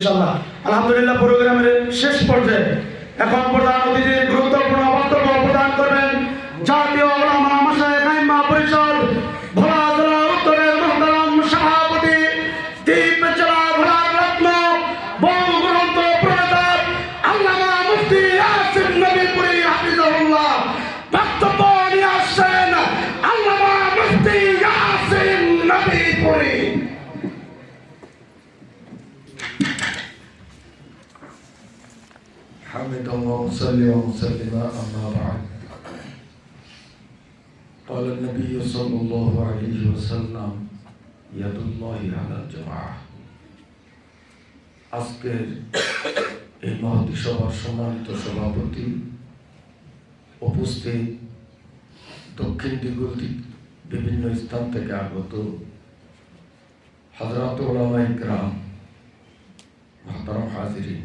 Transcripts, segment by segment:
আলহামদুলিল্লাহ প্রোগ্রামের শেষ পর্যায়ে এখন প্রধান অতিথির গুরুত্বপূর্ণ বক্তব্য প্রদান করবেন ومصلي ومسلما أما بعد قال النبي صلى الله عليه وسلم يد الله على الجماعة আজকের এই মহতি সভার সম্মানিত সভাপতি উপস্থিত দক্ষিণ দিগুলদি বিভিন্ন স্থান থেকে আগত হজরত ওলামাই গ্রাম মহতারাম হাজিরিন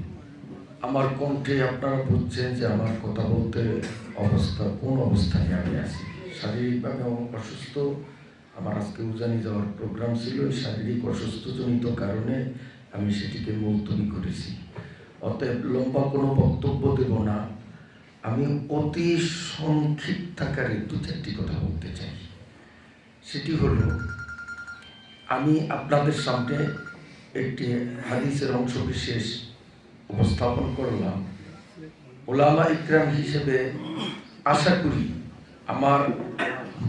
আমার কণ্ঠে আপনারা বুঝছেন যে আমার কথা বলতে অবস্থা, কোন অবস্থানে আমি আছি? শারীরিকভাবে আমার অসুস্থ। আমার আজকে উজানি যাওয়ার প্রোগ্রাম ছিল শারীরিক অসুস্থজনিত কারণে আমি সেটিকে মুলতবি করেছি। অতএব লম্বা কোনো বক্তব্য দেব না। আমি অতি সংক্ষিপ্ত আকারে দু চারটি কথা বলতে চাই। সেটি হলো, আমি আপনাদের সামনে একটি হাদিসের অংশ বিশেষ উপস্থাপন করলাম। ওলামা ইকরাম হিসেবে আশা করি আমার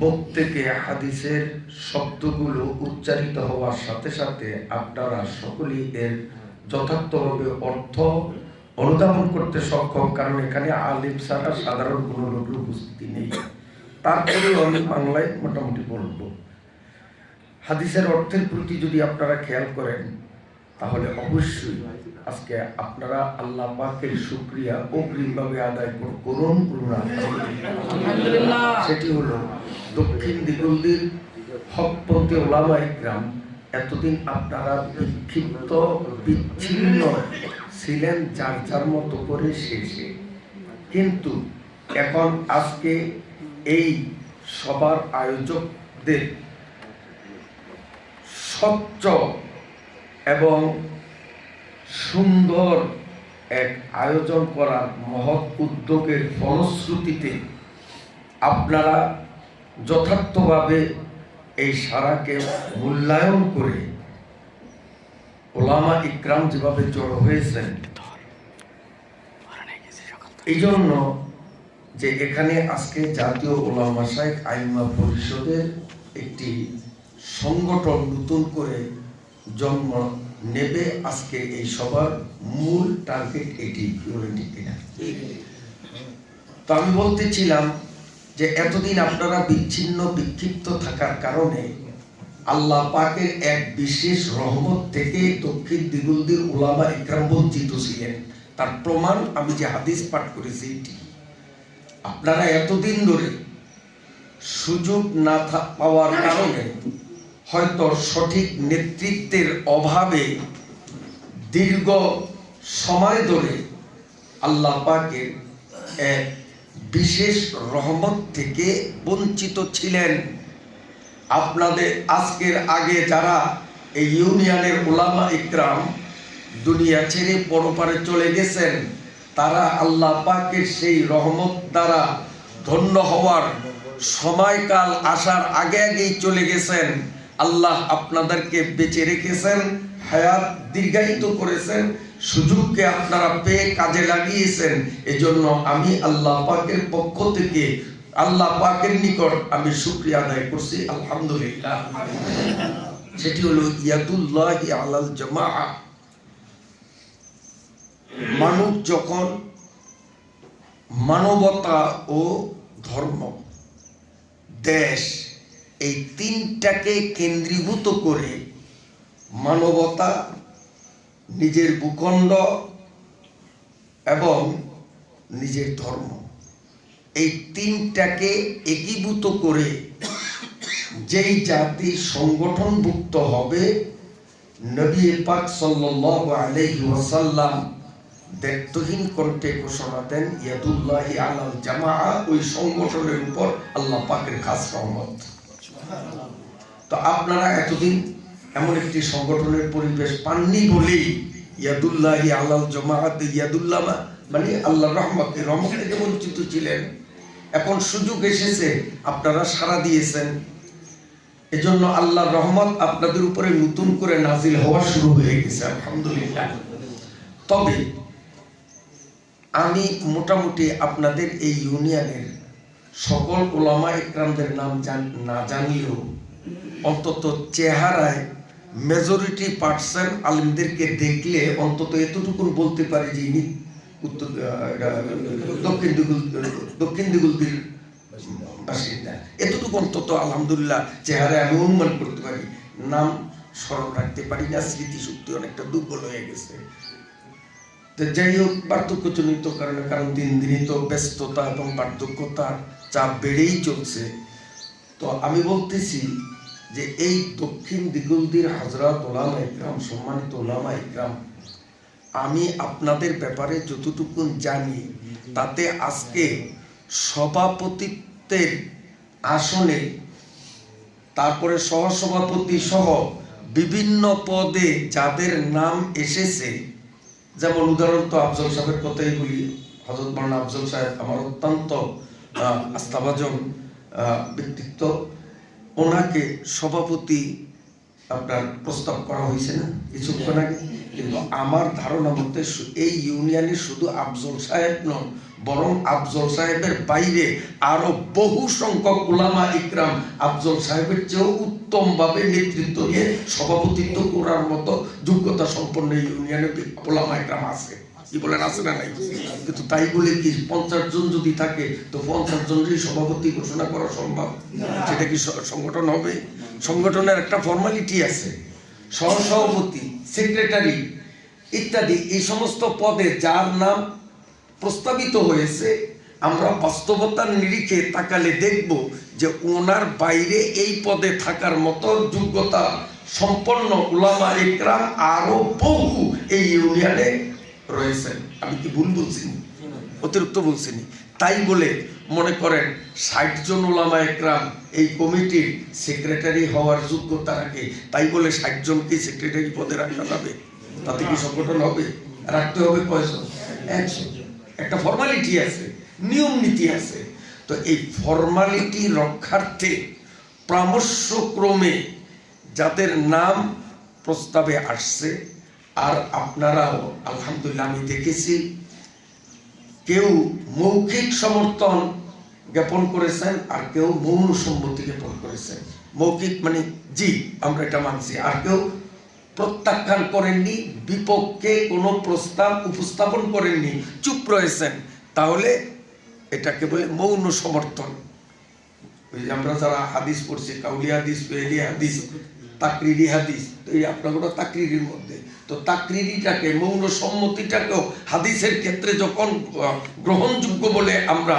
মুখ থেকে হাদিসের শব্দগুলো উচ্চারিত হওয়ার সাথে সাথে আপনারা সকলেই এর যথার্থভাবে অর্থ অনুধাবন করতে সক্ষম, কারণ এখানে আলিম ছাড়া সাধারণ কোনো লোকের উপস্থিতি নেই। তারপরেও আমি বাংলায় মোটামুটি বলব। হাদিসের অর্থের প্রতি যদি আপনারা খেয়াল করেন, তাহলে অবশ্যই আজকে আপনারা আল্লাহ পাকের শুক্রিয়া অগ্রিমভাবে আদায় করুন সেটি হলো দক্ষিণ দিগুলদির হকপন্থী ওলামা গ্রাম এতদিন আপনারা বিক্ষিপ্ত বিচ্ছিন্ন ছিলেন যার যার মতো করে শেষে কিন্তু এখন আজকে এই সবার আয়োজকদের স্বচ্ছ এবং সুন্দর এক আয়োজন করার মহৎ উদ্যোগের ফলশ্রুতিতে আপনারা যথার্থভাবে এই সারাকে মূল্যায়ন করে ওলামা ইকরাম যেভাবে জড়ো হয়েছেন এই জন্য যে এখানে আজকে জাতীয় ওলামা শাইখ আইমা পরিষদের একটি সংগঠন নতুন করে জন্ম নেবে আজকে এই সবার মূল টার্গেট এটি ইউনিটি কিনা। তো আমি বলতেছিলাম যে এতদিন আপনারা বিচ্ছিন্ন, বিক্ষিপ্ত থাকার কারণে আল্লাহ পাকের এক বিশেষ রহমত থেকে দক্ষিণ দিগুলদির ওলামা ইকরাম বঞ্চিত ছিলেন। তার প্রমাণ আমি যে হাদিস পাঠ করেছি এটি। আপনারা এতদিন ধরে সুযোগ না পাওয়ার কারণে হয়তো সঠিক নেতৃত্বের অভাবে দীর্ঘ সময় ধরে আল্লাহ পাকের এক বিশেষ রহমত থেকে বঞ্চিত ছিলেন। আপনাদের আজকের আগে যারা এই ইউনিয়নের ওলামা ইকরাম দুনিয়া ছেড়ে পরপারে চলে গেছেন, তারা আল্লাহ পাকের সেই রহমত দ্বারা ধন্য হওয়ার সময়কাল আসার আগে আগেই চলে গেছেন। আল্লাহ আপনাদেরকে বেঁচে রেখেছেন, হায়াত দীর্ঘায়িত করেছেন, সুযোগকে আপনারা পেয়ে কাজে লাগিয়েছেন। এজন্য আমি আল্লাহ পাকের পক্ষ থেকে, আল্লাহ পাকের নিকট আমি শুক্রিয়া আদায় করছি, আলহামদুলিল্লাহ। সেটি হলো ইয়াদুল্লাহ আলাল জামা মানুষ যখন মানবতা ও ধর্ম, দেশ এই তিনটাকে কেন্দ্রীভূত করে মানবতা, নিজের ভূখণ্ড এবং নিজের ধর্ম। এই তিনটাকে একীভূত করে যেই জাতি সংগঠনভুক্ত হবে, নবী পাক সাল্লাল্লাহু আলাইহি ওয়াসাল্লাম দায়িত্বহীন কণ্ঠে ঘোষণা দেন, ইয়াদুল্লাহি আলাল জামাআ, ওই সংগঠনের উপর আল্লাহ পাকের খাস রহমত। তো আপনারা এতদিন এমন একটি সংগঠনের পরিবেশ পাননি বলেই ইয়াদুল্লাহি আলাল জমাআত ইয়াদুল্লামা মানে আল্লাহর রহমত রহমত থেকে বঞ্চিত ছিলেন, এখন সুযোগ এসেছে, আপনারা সাড়া দিয়েছেন। এজন্য আল্লাহ রহমত আপনাদের উপরে নতুন করে নাজিল হওয়া শুরু হয়ে গেছে, আলহামদুলিল্লাহ। তবে আমি মোটামুটি আপনাদের এই ইউনিয়নের সকল ওলামা ইকরামদের নাম না জানলেও অন্তত চেহারায় মেজরিটি পার্সেন্ট আলিমদেরকে দেখলে অন্তত এতটুকু বলতে পারে যে ইনি উত্তর দক্ষিণ দিগুল, দক্ষিণ দিগুলদির বাসিন্দা। এতটুকু অন্তত আলহামদুলিল্লাহ চেহারায় আমি অনুমান করতে পারি। নাম স্মরণ রাখতে পারি না, স্মৃতিশক্তি অনেকটা দুর্বল হয়ে গেছে। যাই হোক বার্ধক্যজনিত কারণে, কারণ দিন দিনই তো ব্যস্ততা এবং বার্ধক্যতার চাপ বেড়েই চলছে। তো আমি বলতেছি যে এই দক্ষিণ দিগুলদির হাজরাত ওলামা ইকরাম, সম্মানিত ওলামা ইকরাম, আমি আপনাদের ব্যাপারে যতটুকু জানি, তাতে আজকে সভাপতিত্বের আসনে, তারপরে সহসভাপতি সহ বিভিন্ন পদে যাদের নাম এসেছে, যেমন উদাহরণ তো আফজল সাহেবের কথাই বলি হজরত মাওলানা আফজল সাহেব আমার অত্যন্ত আস্থাভাজন ব্যক্তিত্ব। ওনাকে সভাপতি আপনার প্রস্তাব করা হয়েছে না? কিছুক্ষণ আগে। কিন্তু আমার ধারণা মতে এই ইউনিয়নে শুধু আফজল সাহেব নন, বরং আফজল সাহেবের বাইরে আরও বহু সংখ্যক উলামা ইকরাম আফজল সাহেবের চেয়েও উত্তমভাবে নেতৃত্ব নিয়ে সভাপতিত্ব করার মতো যোগ্যতা সম্পন্ন ইউনিয়নে ওলামা ইকরাম আছে। কি বলেন, আছে না নাই? কিন্তু তাই বলে কি পঞ্চাশ জন যদি থাকে, তো পঞ্চাশ জনেরই সভাপতি ঘোষণা করা সম্ভব? সেটা কি সংগঠন হবে? সংগঠনের একটা ফর্মালিটি আছে। সহসভাপতি সেক্রেটারি ইত্যাদি, এই সমস্ত পদে যার নাম প্রস্তাবিত হয়েছে, আমরা বাস্তবতার নিরিখে তাকালে দেখব যে ওনার বাইরে এই পদে থাকার মতো যোগ্যতা সম্পন্ন উলামা ইকরাম আরও বহু এই ইউনিয়নে রয়েছেন। আমি কি ভুল বলছি? অতিরিক্ত বলছিনি তাই বলে মনে করেন ষাট জন ওলামা একরাম এই কমিটির সেক্রেটারি হওয়ার যোগ্যতা রাখে তাই বলে ষাট জনকে সেক্রেটারি পদে রাখা যাবে? তাতে কি সংগঠন হবে? রাখতে হবে কয়জন? একটা ফর্মালিটি আছে, নিয়ম নীতি আছে। তো এই ফর্মালিটি রক্ষার্থে পরামর্শক্রমে যাদের নাম প্রস্তাবে আসছে আর আপনারাও, আলহামদুলিল্লাহ, আমি দেখেছি কেউ মৌখিক সমর্থন জ্ঞাপন করেছেন আর কেউ মৌন সম্মতি জ্ঞাপন করেছেন। মৌখিক মানে জি, আমরা এটা মানছি। আর কেউ প্রত্যাখ্যান করেননি, বিপক্ষে কোনো প্রস্তাব উপস্থাপন করেননি, চুপ রয়েছেন। তাহলে এটাকে বলে মৌন সমর্থন। আমরা যারা হাদিস পড়ছি, কাউলি হাদিস, পেহলি হাদিস তাকরিরি হাদিস। তো এই আপনাগুলো তাকরিরির মধ্যে। তো তাকরিরিটাকে মৌন সম্মতিটাকেও হাদিসের ক্ষেত্রে যখন গ্রহণযোগ্য বলে আমরা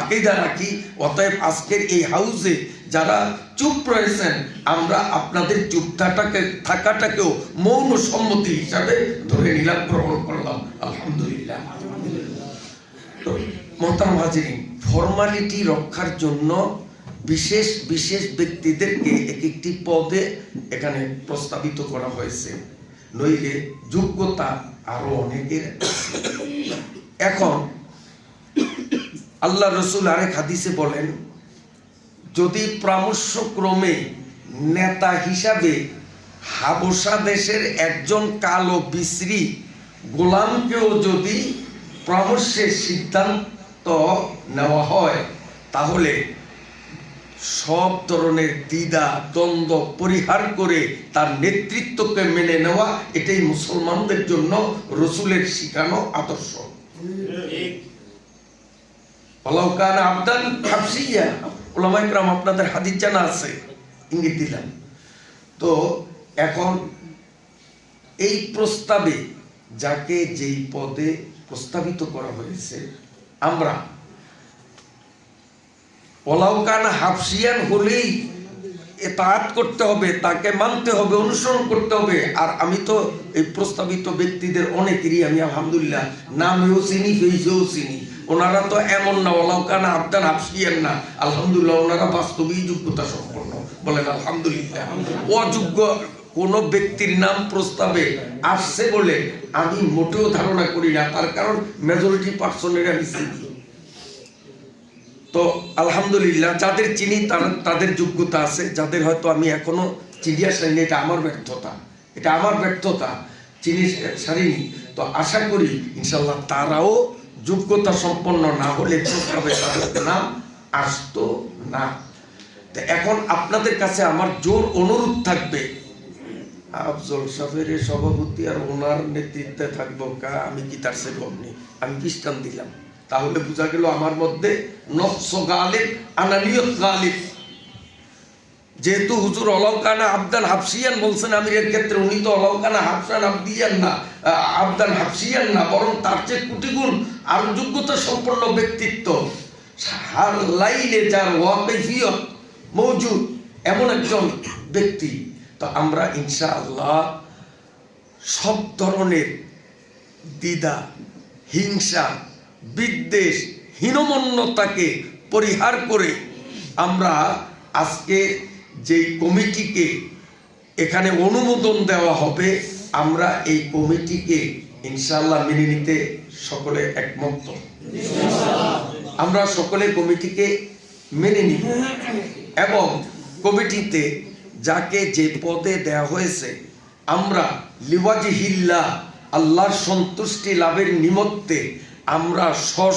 আকিদা রাখি, অতএব আজকের এই হাউসে যারা চুপ রয়েছেন, আমরা আপনাদের চুপ থাকাটাকে থাকাটাকেও মৌন সম্মতি হিসাবে ধরে নিলাম, গ্রহণ করলাম। আলহামদুলিল্লাহ। তো মোহতারাম হাজিরিন, ফর্মালিটি রক্ষার জন্য বিশেষ বিশেষ ব্যক্তিদেরকে এক একটি পদে এখানে প্রস্তাবিত করা হয়েছে। নইলে যোগ্যতা আরও অনেকের এখন, আল্লাহ রসুল আরেক হাদিসে বলেন, যদি পরামর্শক্রমে নেতা হিসাবে হাবসা দেশের একজন কালো বিশ্রী গোলামকেও যদি পরামর্শের সিদ্ধান্ত নেওয়া হয়, তাহলে সব ধরনের দ্বিধা, দ্বন্দ্ব পরিহার করে তার নেতৃত্বকে মেনে নেওয়া এটাই মুসলমানদের জন্য রসুলের শিখানো আদর্শ। ওলাউ কান আবদান হাফসিয়া। ওলামা ইকরাম আপনাদের হাদিস জানা আছে, ইঙ্গিত দিলাম। তো এখন এই প্রস্তাবে যাকে যেই পদে প্রস্তাবিত করা হয়েছে, আমরা ওলাউকান হাফসিয়ান হলেই এতাত করতে হবে, তাকে মানতে হবে, অনুসরণ করতে হবে। আর আমি তো এই প্রস্তাবিত ব্যক্তিদের অনেকেরই, আমি আলহামদুলিল্লাহ, নামেও চিনি ফেসেও চিনি। ওনারা তো এমন না ওলাউকান আবদান হাফসিয়ান না। আলহামদুলিল্লাহ, ওনারা বাস্তবিক যোগ্যতা সম্পন্ন। বলেন আলহামদুলিল্লাহ। অযোগ্য কোন ব্যক্তির নাম প্রস্তাবে আসছে বলে আমি মোটেও ধারণা করি না। তার কারণ মেজরিটি পার্সনের আমি চিনি। তো আলহামদুলিল্লাহ, যাদের চিনি তাদের যোগ্যতা আছে, যাদের হয়তো আমি এখনও চিনি আসেনি এটা আমার ব্যর্থতা। এটা আমার ব্যর্থতা, চিনি সারিনি। তো আশা করি ইনশাল্লাহ তারাও যোগ্যতা সম্পন্ন না হলে প্রস্তাবে তাদের নাম আসতো না। এখন আপনাদের কাছে আমার জোর অনুরোধ থাকবে। আফজল সাহেবের সভাপতি আর ওনার নেতৃত্বে থাকব কা, আমি কি তার সে আমি খ্রিস্টান দিলাম? তাহলে বোঝা গেল আমার মধ্যে নফস গালিব, আনানিয়ত গালিব। যেহেতু হুজুর অলৌকানা আবদান হাফসিয়ান বলছেন আমিরের ক্ষেত্রে, উনি তো অলৌকানা হাফসান আবদিয়ান না আবদান হাফসিয়ান না, বরং তার চেয়ে কুটিগুণ আর যোগ্যতা সম্পন্ন ব্যক্তিত্ব। হার লাইনে যার ওয়াকিফিয়ত মৌজুদ এমন একজন ব্যক্তি। তো আমরা ইনশাআল্লাহ সব ধরনের দ্বিধা, হিংসা বিদ্বেষ হীনমন্যতাকে পরিহার করে আমরা আজকে যেই কমিটিকে এখানে অনুমোদন দেওয়া হবে, আমরা এই কমিটিকে ইনশাল্লাহ মেনে নিতে সকলে একমত। আমরা সকলে কমিটিকে মেনে নিব এবং কমিটিতে যাকে যে পদে দেওয়া হয়েছে, আমরা লিওয়াজিহিল্লা আল্লাহর সন্তুষ্টি লাভের নিমিত্তে আমরা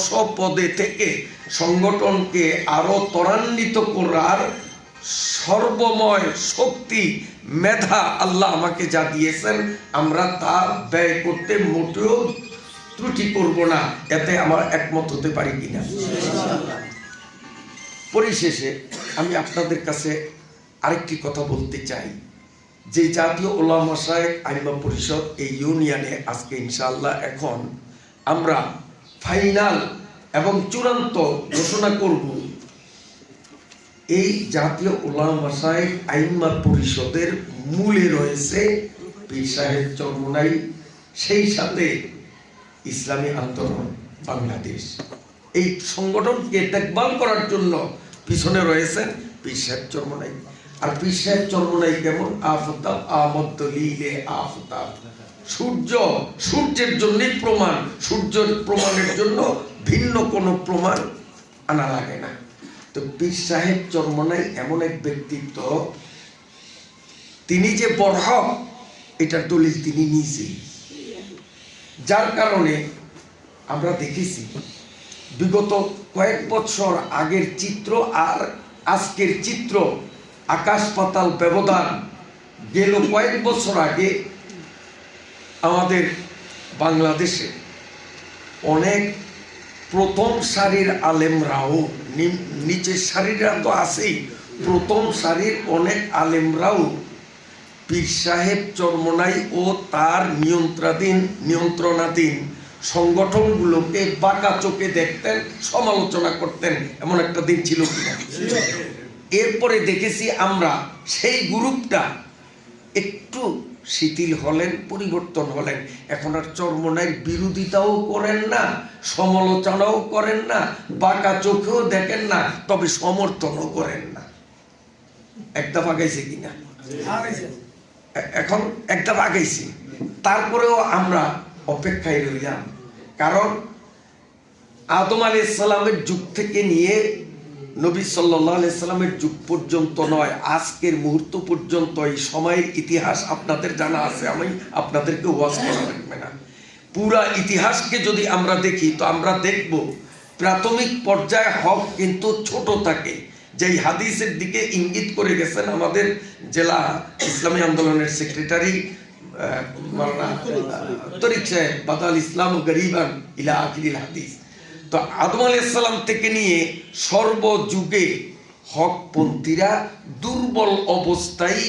স্ব পদে থেকে সংগঠনকে আরও ত্বরান্বিত করার সর্বময় শক্তি, মেধা আল্লাহ আমাকে যা দিয়েছেন, আমরা তা ব্যয় করতে মোটেও ত্রুটি করব না। এতে আমার একমত হতে পারি কিনা? পরিশেষে আমি আপনাদের কাছে আরেকটি কথা বলতে চাই। যে জাতীয় ওলামা শায়েক আইমা পরিষদ এই ইউনিয়নে আজকে ইনশাআল্লাহ এখন আমরা ফাইনাল এবং চূড়ান্ত ঘোষণা করব। এই জাতীয় ওলামা শায়েক আইমা পরিষদের মূলে রয়েছে পীর সাহেব চরমনাই, সেই সাথে ইসলামী আন্দোলন বাংলাদেশ। এই সংগঠনকে দেখভাল করার জন্য পিছনে রয়েছেন পীর সাহেব চরমনাই। আর পীর সাহেব চরমনাই কেমন? আফতাব লীলে আফতাব। সূর্য, সূর্যের জন্যই প্রমাণ। সূর্যের প্রমাণের জন্য ভিন্ন কোনো প্রমাণ আনা লাগে না। তো পীর সাহেব চরমনাই এমন এক ব্যক্তিত্ব, তিনি যে বরহক এটার দলিল তিনি নিজেই। যার কারণে আমরা দেখেছি, বিগত কয়েক বছর আগের চিত্র আর আজকের চিত্র আকাশ পাতাল ব্যবধান গেল কয়েক বছর আগে আমাদের বাংলাদেশে অনেক প্রথম সারির আলেমরাও নিচের সারিরা তো আছেই প্রথম সারির অনেক আলেমরাও পীর সাহেব চরমনাই ও তার নিয়ন্ত্রাধীন নিয়ন্ত্রণাধীন সংগঠনগুলোকে বাঁকা চোখে দেখতেন সমালোচনা করতেন এমন একটা দিন ছিল কিনা। এরপরে দেখেছি আমরা সেই গ্রুপটা একটু শিথিল হলেন পরিবর্তন হলেন। এখন আর চর্মনাইয়ের বিরোধিতাও করেন না সমালোচনাও করেন না বাঁকা চোখেও দেখেন না তবে সমর্থনও করেন না। একটা বাগাইছে কিনা? এখন একটা আগাইছি। তারপরেও আমরা অপেক্ষায় রইলাম। কারণ আদম আলী ইসলামের যুগ থেকে নিয়ে নবী সাল্লাহ আলাইসাল্লামের যুগ পর্যন্ত নয়, আজকের মুহূর্ত পর্যন্ত এই সময়ের ইতিহাস আপনাদের জানা আছে, আমি আপনাদেরকে ওয়াজ করা লাগবে না। পুরা ইতিহাসকে যদি আমরা দেখি, তো আমরা দেখব প্রাথমিক পর্যায়ে হক কিন্তু ছোট থাকে। যেই হাদিসের দিকে ইঙ্গিত করে গেছেন আমাদের জেলা ইসলামী আন্দোলনের সেক্রেটারি তরিক সাহেব, বাদাল ইসলাম গরিবান ইলা আখিরিল হাদিস। তো আদম আলাইসাল্লাম থেকে নিয়ে সর্বযুগে হকপন্থীরা দুর্বল অবস্থায়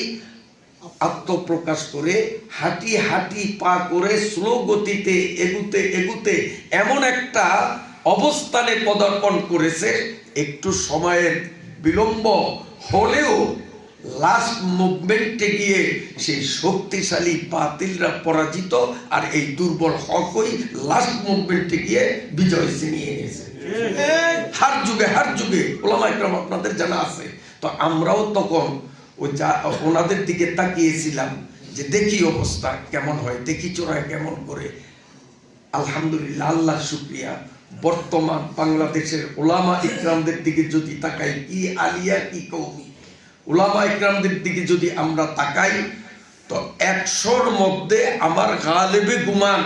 আত্মপ্রকাশ করে হাঁটি হাঁটি পা করে স্লো গতিতে এগুতে এগুতে এমন একটা অবস্থানে পদার্পণ করেছে, একটু সময়ের বিলম্ব হলেও লাস্ট মুভমেন্টে গিয়ে সেই শক্তিশালী বাতিলরা পরাজিত আর এই দুর্বল হকই লাস্ট মুভমেন্টে গিয়ে বিজয় ছিনিয়ে নিয়েছে। হার যুগে হার যুগে, ওলামা ইকরাম আপনাদের জানা আছে। তো আমরাও তখন ওই যা, ওনাদের দিকে তাকিয়েছিলাম যে দেখি অবস্থা কেমন হয়, দেখি চোরায় কেমন করে। আলহামদুলিল্লাহ আল্লাহ শুক্রিয়া। বর্তমান বাংলাদেশের ওলামা ইকরামদের দিকে যদি তাকাই কি আলিয়া কি কৌমি ওলামা ইকরামদের দিকে যদি আমরা তাকাই, তো একশোর মধ্যে আমার গালেবে গুমান,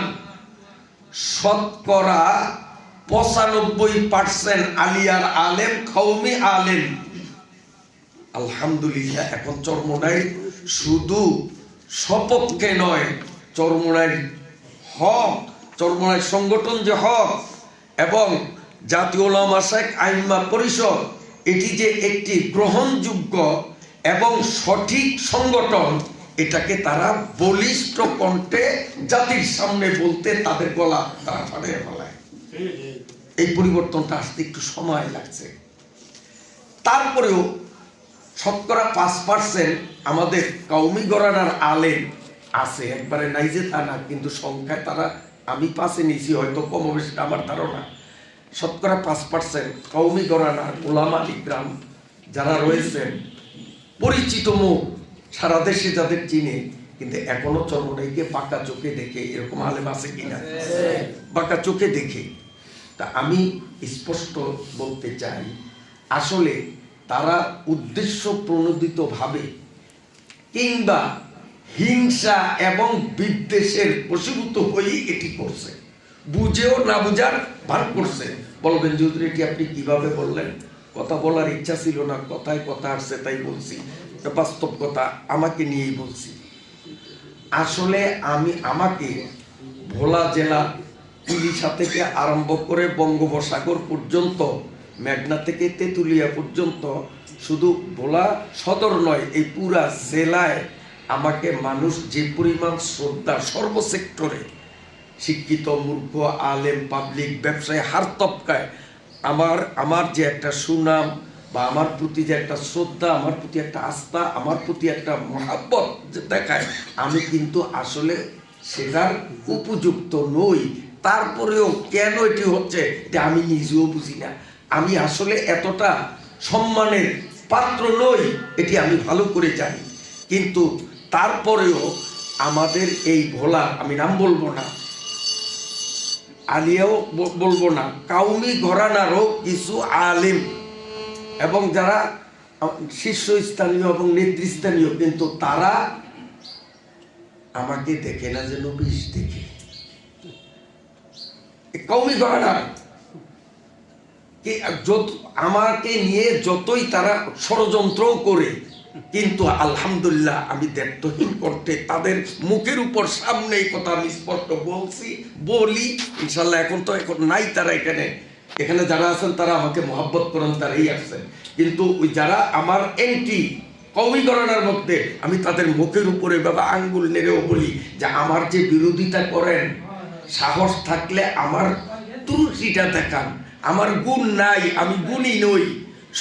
শতকরা পঁচানব্বই পার্সেন্ট আলিয়ার আলেম কৌমি আলেম। আলহামদুলিল্লাহ, এখন চরমোনাই শুধু সপক্ষে নয়, চরমোনাই হক, চরমোনাই সংগঠন যে হক, এবং জাতীয় ওলামা শেখ আইনমা পরিষদ এটি যে একটি গ্রহণযোগ্য এবং সঠিক সংগঠন, এটাকে তারা বলিষ্ঠ কণ্ঠে জাতির সামনে বলতে তাদের গলা, তারা ফাটিয়ে ফেলায়। এই পরিবর্তনটা আসতে একটু সময় লাগছে। তারপরেও শতকরা পাঁচ পার্সেন্ট আমাদের কৌমি গরানার আলেম আছে। একবারে নাই যে তা না, কিন্তু সংখ্যায় তারা, আমি পাশে নিয়েছি, হয়তো কম বেশি আমার ধারণা। শতকরা পাঁচ পার্সেন্ট কৌমি গরানার ওলামা ইকরাম যারা রয়েছেন, পরিচিত মুখ, সারা দেশে যাদের চিনে, কিন্তু এখনও চর্মটাইকে বাঁকা চোখে দেখে এরকম আলেম আছে কিনা? বাঁকা চোখে দেখে। তা আমি স্পষ্ট বলতে চাই, আসলে তারা উদ্দেশ্য প্রণোদিতভাবে কিংবা হিংসা এবং বিদ্বেষের বশীভূত হয়েই এটি করছে। বুঝেও না বুঝার ভান করছে। বলবেন চৌধুরী এটি আপনি কীভাবে বললেন? কথা বলার ইচ্ছা ছিল না, কথায় কথা আসছে, তাই বলছি। বাস্তব কথা, আমাকে নিয়েই বলছি। আসলে আমি আমাকে ভোলা জেলা ইলিশা থেকে আরম্ভ করে বঙ্গোপসাগর পর্যন্ত, মেঘনা থেকে তেঁতুলিয়া পর্যন্ত, শুধু ভোলা সদর নয়, এই পুরা জেলায় আমাকে মানুষ যে পরিমাণ শ্রদ্ধা সর্বসেক্টরে শিক্ষিত, মূর্খ, আলেম পাবলিক ব্যবসায় হার তপকায়। আমার আমার যে একটা সুনাম বা আমার প্রতি যে একটা শ্রদ্ধা, আমার প্রতি একটা আস্থা, আমার প্রতি একটা মহাব্বত দেখায়, আমি কিন্তু আসলে সেটার উপযুক্ত নই। তারপরেও কেন এটি হচ্ছে, এটা আমি নিজেও বুঝি না। আমি আসলে এতটা সম্মানের পাত্র নই, এটি আমি ভালো করে জানি। কিন্তু তারপরেও আমাদের এই ভোলা, আমি নাম বলব না আলিয়াও বলব না। কাউমি ঘরানারও কিছু আলিম। এবং যারা শীর্ষস্থানীয় এবং নেতৃস্থানীয়, কিন্তু তারা আমাকে দেখে না যে বিষ দেখে। কৌমি ঘরানা। আমাকে নিয়ে যতই তারা ষড়যন্ত্র করে কিন্তু আলহামদুলিল্লাহ, আমি দায়িত্বহীন করতে তাদের মুখের উপর সামনে এই কথা আমি স্পষ্ট বলছি, বলি। ইনশাল্লাহ এখন তো এখন নাই তারা এখানে। এখানে যারা আছেন তারা আমাকে মহাব্বত করেন, তারাই আসছেন কিন্তু ওই যারা আমার এন্টি কবি গণনার মধ্যে, আমি তাদের মুখের উপরে বাবা আঙ্গুল নেড়েও বলি যে আমার যে বিরোধিতা করেন, সাহস থাকলে আমার ত্রুটিটা দেখান। আমার গুণ নাই, আমি গুণই নই।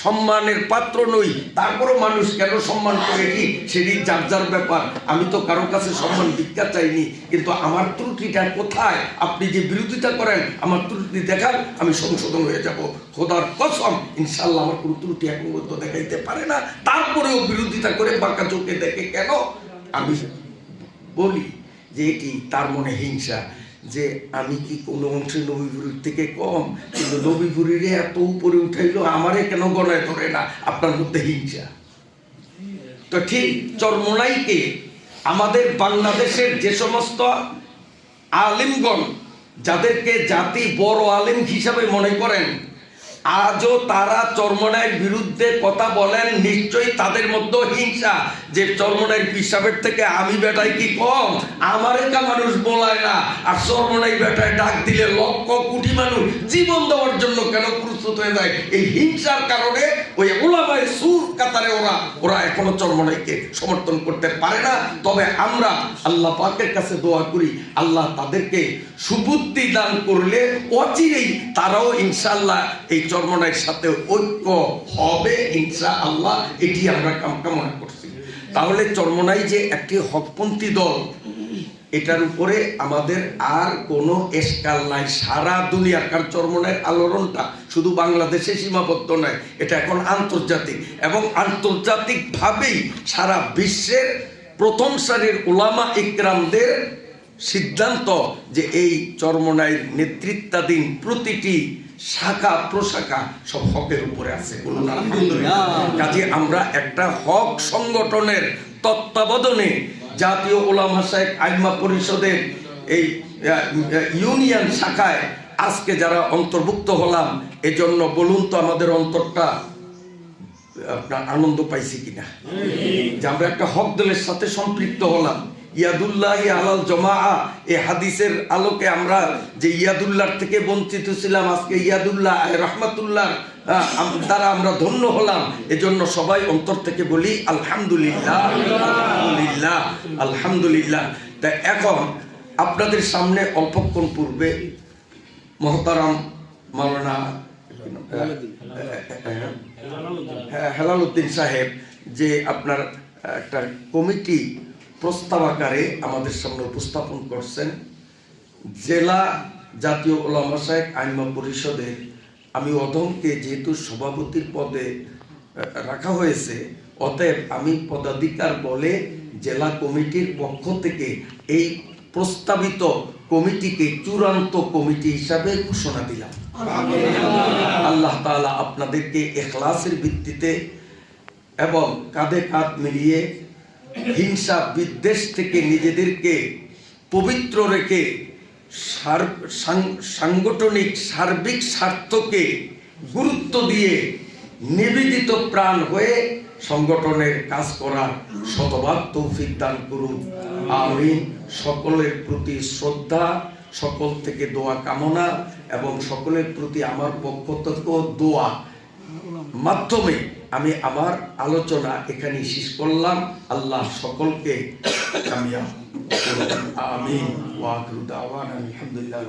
সম্মানের পাত্র নই। তারপরও মানুষ কেন সম্মান করে কি? সেটি যার যার ব্যাপার। আমি তো কারও কাছে সম্মান ভিক্ষা চাইনি, কিন্তু আমার ত্রুটিটা কোথায়? আপনি যে বিরোধিতা করেন, আমার ত্রুটি দেখান, আমি সংশোধন হয়ে যাব। খোদার কসম ইনশাল্লাহ আমার কোনো ত্রুটি এখন দেখাইতে পারে না। তারপরেও বিরোধিতা করে বাঁকা চোখে দেখে কেন? আমি বলি যে এটি তার মনে হিংসা। যে আমি কি কোনো অংশে নবীপুরীর থেকে কম? কিন্তু নবীপুরীর এত উপরে উঠাইলো, আমারে কেন গণায় ধরে না? আপনার মধ্যে হিংসা। তো ঠিক চর্মনাইকে আমাদের বাংলাদেশের যে সমস্ত আলিমগণ, যাদেরকে জাতি বড় আলিম হিসাবে মনে করেন আজও তারা চর্মনায়ের বিরুদ্ধে কথা বলেন, নিশ্চয়ই তাদের মধ্যে হিংসা যে চর্মনায়ের পিসাবের থেকে আমি বেটাই কি কম? আমার একা মানুষ বলায় না, আর চর্মনাই বেটায় ডাক দিলে লক্ষ কোটি মানুষ জীবন দেওয়ার জন্য কেন প্রস্তুত হয়ে যায়? এই হিংসার কারণে ওই ওলামায় সুর কাতারে ওরা ওরা এখনও চর্মনাইকে সমর্থন করতে পারে না। তবে আমরা আল্লাহ পাকের কাছে দোয়া করি, আল্লাহ তাদেরকে সুবুদ্ধি দান করলে অচিরেই তারাও ইনশাআল্লাহ এই চর্মনাইয়ের সাথে ঐক্য হবে ইনশা আল্লাহ, এটি আমরা কাম- কামনা করছি। তাহলে চর্মনাই যে একটি হকপন্থী দল, এটার উপরে আমাদের আর কোনো এসকাল নাই। সারা দুনিয়ার কারণ চর্মনায়ের আলোড়নটা শুধু বাংলাদেশে সীমাবদ্ধ নয়, এটা এখন আন্তর্জাতিক। এবং আন্তর্জাতিকভাবেই সারা বিশ্বের প্রথম সারির ওলামা ইকরামদের সিদ্ধান্ত যে এই চরমনাইয়ের নেতৃত্বাধীন প্রতিটি শাখা প্রশাখা সব হকের উপরে আছে বলুন কাজে আমরা একটা হক সংগঠনের তত্ত্বাবধানে জাতীয় ওলামা শাহেক আইমা পরিষদের এই ইউনিয়ন শাখায় আজকে যারা অন্তর্ভুক্ত হলাম এজন্য বলুন তো আমাদের অন্তরটা আপনার আনন্দ পাইছি কিনা? যে আমরা একটা হক দলের সাথে সম্পৃক্ত হলাম। ইয়াদুল্লাহ আলাল জমা এই হাদিসের আলোকে আমরা যে ইয়াদুল্লাহ থেকে বঞ্চিত ছিলাম, আজকে ইয়াদুল্লাহ রহমাতুল্লাহ দ্বারা আমরা ধন্য হলাম। এজন্য সবাই অন্তর থেকে বলি, আলহামদুলিল্লাহ আলহামদুলিল্লাহ আলহামদুলিল্লাহ। তা এখন আপনাদের সামনে অল্পক্ষণ পূর্বে মহতারাম মাওলানা হেলাল উদ্দিন সাহেব যে আপনার একটা কমিটি প্রস্তাব আকারে আমাদের সামনে উপস্থাপন করছেন জেলা জাতীয় ওলামা সাহেব আইনমা পরিষদের আমি অধমকে যেহেতু সভাপতির পদে রাখা হয়েছে, অতএব আমি পদাধিকার বলে জেলা কমিটির পক্ষ থেকে এই প্রস্তাবিত কমিটিকে চূড়ান্ত কমিটি হিসাবে ঘোষণা দিলাম। আল্লাহ তাআলা আপনাদেরকে এখলাসের ভিত্তিতে এবং কাঁধে কাঁধ মিলিয়ে হিংসা বিদ্বেষ থেকে নিজেদেরকে পবিত্র রেখে সাংগঠনিক সার্বিক স্বার্থকে গুরুত্ব দিয়ে নিবেদিত প্রাণ হয়ে সংগঠনের কাজ করার শতভাগ তৌফিক দান করুন। আমি সকলের প্রতি শ্রদ্ধা, সকল থেকে দোয়া কামনা এবং সকলের প্রতি আমার পক্ষ থেকেও দোয়া মাধ্যমে আমি আমার আলোচনা এখানে শেষ করলাম। আল্লাহ সকলকে আমি আমি আলহামদুলিল্লাহ